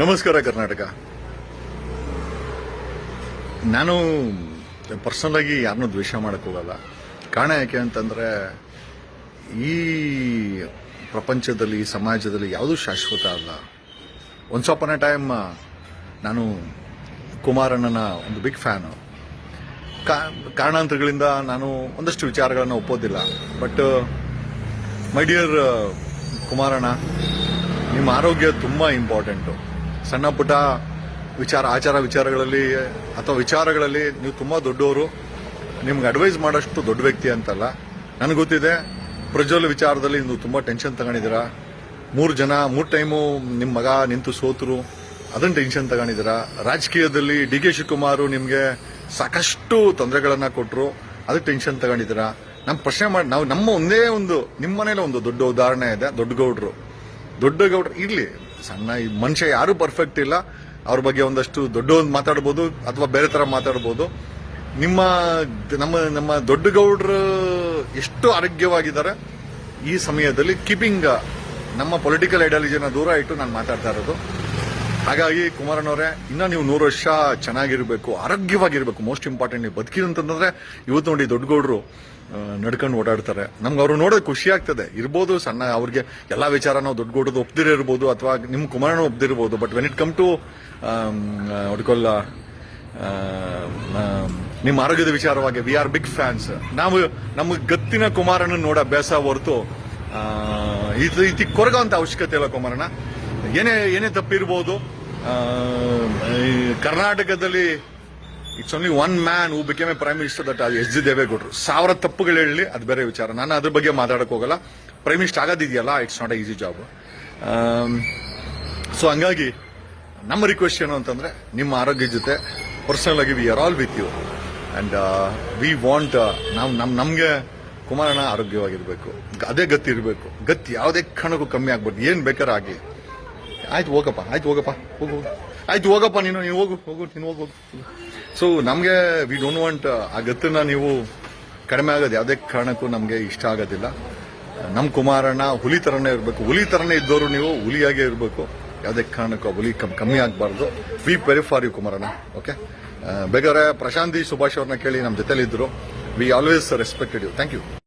ನಮಸ್ಕಾರ ಕರ್ನಾಟಕ. ನಾನು ಪರ್ಸನಲ್ ಆಗಿ ಯಾರನ್ನೂ ದ್ವೇಷ ಮಾಡಕ್ ಹೋಗಲ್ಲ. ಕಾರಣ ಯಾಕೆ ಅಂತಂದ್ರೆ, ಈ ಪ್ರಪಂಚದಲ್ಲಿ, ಈ ಸಮಾಜದಲ್ಲಿ ಯಾವುದೂ ಶಾಶ್ವತ ಅಲ್ಲ. ಒನ್ಸ್ ಅಪಾನ್ ಅ ಟೈಮ್ ನಾನು ಕುಮಾರಣ್ಣನ ಒಂದು ಬಿಗ್ ಫ್ಯಾನು ಕಾರಣಾಂತರಗಳಿಂದ ನಾನು ಒಂದಷ್ಟು ವಿಚಾರಗಳನ್ನು ಒಪ್ಪೋದಿಲ್ಲ. ಬಟ್ ಮೈ ಡಿಯರ್ ಕುಮಾರಣ್ಣ, ನಿಮ್ಮ ಆರೋಗ್ಯ ತುಂಬಾ ಇಂಪಾರ್ಟೆಂಟು ಸಣ್ಣ ಪುಟ್ಟ ವಿಚಾರ, ಆಚಾರ ವಿಚಾರಗಳಲ್ಲಿ, ಅಥವಾ ವಿಚಾರಗಳಲ್ಲಿ ನೀವು ತುಂಬಾ ದೊಡ್ಡವರು. ನಿಮ್ಗೆ ಅಡ್ವೈಸ್ ಮಾಡೋಷ್ಟು ದೊಡ್ಡ ವ್ಯಕ್ತಿ ಅಂತಲ್ಲ. ನನಗೆ ಗೊತ್ತಿದೆ, ಪ್ರಜ್ವಲ್ ವಿಚಾರದಲ್ಲಿ ನೀವು ತುಂಬಾ ಟೆನ್ಷನ್ ತಗೊಂಡಿದ್ದೀರಾ. ಮೂರು ಜನ, ಮೂರು ಟೈಮು ನಿಮ್ಮ ಮಗ ನಿಂತು ಸೋತರು ಅದನ್ನು ಟೆನ್ಷನ್ ತಗೊಂಡಿದ್ದೀರಾ. ರಾಜಕೀಯದಲ್ಲಿ ಡಿ ಕೆ ಶಿವಕುಮಾರ್ ನಿಮಗೆ ಸಾಕಷ್ಟು ತೊಂದರೆಗಳನ್ನು ಕೊಟ್ಟರು ಅದಕ್ಕೆ ಟೆನ್ಷನ್ ತಗೊಂಡಿದ್ದೀರಾ. ನಮ್ಮ ಪ್ರಶ್ನೆ ಮಾಡಿ, ನಾವು ನಮ್ಮ ಒಂದೇ ಒಂದು ನಿಮ್ಮ ಮನೇಲಿ ಒಂದು ದೊಡ್ಡ ಉದಾಹರಣೆ ಇದೆ, ದೊಡ್ಡ ಗೌಡ್ರು. ದೊಡ್ಡ ಗೌಡ್ರು ಇರ್ಲಿ ಸಣ್ಣ ಮನುಷ್ಯ ಯಾರು ಪರ್ಫೆಕ್ಟ್ ಇಲ್ಲ. ಅವ್ರ ಬಗ್ಗೆ ಒಂದಷ್ಟು ದೊಡ್ಡ ಒಂದು ಮಾತಾಡ್ಬೋದು ಅಥವಾ ಬೇರೆ ತರ ಮಾತಾಡ್ಬೋದು. ನಿಮ್ಮ ನಮ್ಮ ನಮ್ಮ ದೊಡ್ಡ ಗೌಡ್ರು ಎಷ್ಟು ಆರೋಗ್ಯವಾಗಿದ್ದಾರೆ ಈ ಸಮಯದಲ್ಲಿ ಕೀಪಿಂಗ್ ನಮ್ಮ ಪೊಲಿಟಿಕಲ್ ಐಡಿಯಾಲಜಿನ ದೂರ ಇಟ್ಟು ನಾನು ಮಾತಾಡ್ತಾ ಇರೋದು. ಹಾಗಾಗಿ ಕುಮಾರಣ್ಣವರೇ ಇನ್ನ ನೀವು ನೂರು ವರ್ಷ ಚೆನ್ನಾಗಿರಬೇಕು ಆರೋಗ್ಯವಾಗಿರಬೇಕು ಮೋಸ್ಟ್ ಇಂಪಾರ್ಟೆಂಟ್ ನೀವು ಬದುಕಿದಂತಂದ್ರೆ ಇವತ್ತು ನೋಡಿ ದೊಡ್ಡ ಗೌಡ್ರು ಆ, ನಡ್ಕೊಂಡು ಓಡಾಡ್ತಾರೆ. ನಮ್ಗೆ ಅವ್ರು ನೋಡೋದು ಖುಷಿ ಆಗ್ತದೆ. ಇರ್ಬೋದು ಸಣ್ಣ ಅವ್ರಿಗೆ ಎಲ್ಲಾ ವಿಚಾರ ನಾವು ದೊಡ್ಡ ಗೌಡದು ಒಪ್ದಿರೇ ಇರ್ಬೋದು ಅಥವಾ ನಿಮ್ಮ ಕುಮಾರಣ್ಣ ಒಪ್ದಿರ್ಬೋದು but when it come to ಹುಡ್ಕೊಲ್ಲ ನಿಮ್ಮ ಆರೋಗ್ಯದ ವಿಚಾರವಾಗಿ ವಿ ಆರ್ ಬಿಗ್ ಫ್ಯಾನ್ಸ್ ನಾವು ನಮ್ಮ ಗತ್ತಿನ ಕುಮಾರನ ನೋಡ ಅಭ್ಯಾಸ ಹೊರತು ಇದು ಇದಕ್ಕೆ ಕೊರಗೋ ಅಂತ ಅವಶ್ಯಕತೆ ಇಲ್ಲ ಕುಮಾರಣ್ಣ. ಏನೇ ಏನೇ ತಪ್ಪಿರ್ಬೋದು. ಕರ್ನಾಟಕದಲ್ಲಿ it's only one man who became a prime minister that is G ದೇವೇಗೌಡರು ಸಾವಿರ ತಪ್ಪುಗಳು ಹೇಳಿ, ಅದು ಬೇರೆ ವಿಚಾರ. ನಾನು ಅದ್ರ ಬಗ್ಗೆ ಮಾತಾಡಕ್ ಹೋಗಲ್ಲ. Prime minister ಆಗೋದಿದೆಯಲ್ಲ it's not easy job so ಹಂಗಾಗಿ ನಮ್ಮ ರಿಕ್ವೆಸ್ಟ್ ಏನು ಅಂತಂದರೆ, ನಿಮ್ಮ ಆರೋಗ್ಯ ಜೊತೆ ಪರ್ಸನಲ್ ಆಗಿ we are all with you and we want ನಾವು ನಮ್, ನಮಗೆ ಕುಮಾರಣ್ಣ ಆರೋಗ್ಯವಾಗಿರಬೇಕು. ಅದೇ ಗತಿ ಇರಬೇಕು. ಗತಿ ಯಾವುದೇ ಕ್ಷಣಕ್ಕೂ ಕಮ್ಮಿ ಆಗ್ಬಾರ್ದು. ಏನು ಬೇಕಾದ್ರೆ ಆಗ್ಲಿ. ಆಯ್ತು ಹೋಗಪ್ಪ ಆಯ್ತು ಹೋಗಪ್ಪ, ಹೋಗು. ಆಯ್ತು ಹೋಗಪ್ಪ, ನೀನು ನೀವು ಹೋಗು ಹೋಗು, ನೀನು ಹೋಗು ಸೊ ನಮಗೆ ವಿ ಡೋಂಟ್ ವಾಂಟ್ ಆ, ಗತ್ತನ್ನ ನೀವು ಕಡಿಮೆ ಆಗೋದು. ಯಾವುದೇ ಕಾರಣಕ್ಕೂ ನಮಗೆ ಇಷ್ಟ ಆಗೋದಿಲ್ಲ. ನಮ್ಮ ಕುಮಾರಣ್ಣ ಹುಲಿ ಥರನೇ ಇರಬೇಕು. ಹುಲಿ ಥರನೇ ಇದ್ದವರು ನೀವು ಹುಲಿಯಾಗೇ ಇರಬೇಕು. ಯಾವುದೇ ಕಾರಣಕ್ಕೂ ಹುಲಿ ಕಮ್- ಕಮ್ಮಿ ಆಗಬಾರ್ದು. ವಿ ವೆರಿ ಫಾರ್ ಯು ಕುಮಾರಣ್ಣ. ಓಕೆ ಬೇಕಾದ್ರೆ ಪ್ರಶಾಂತಿ ಸುಭಾಷ್ ಅವ್ರನ್ನ ಕೇಳಿ ನಮ್ಮ ಜೊತೆಲಿದ್ದರು we always respected you thank you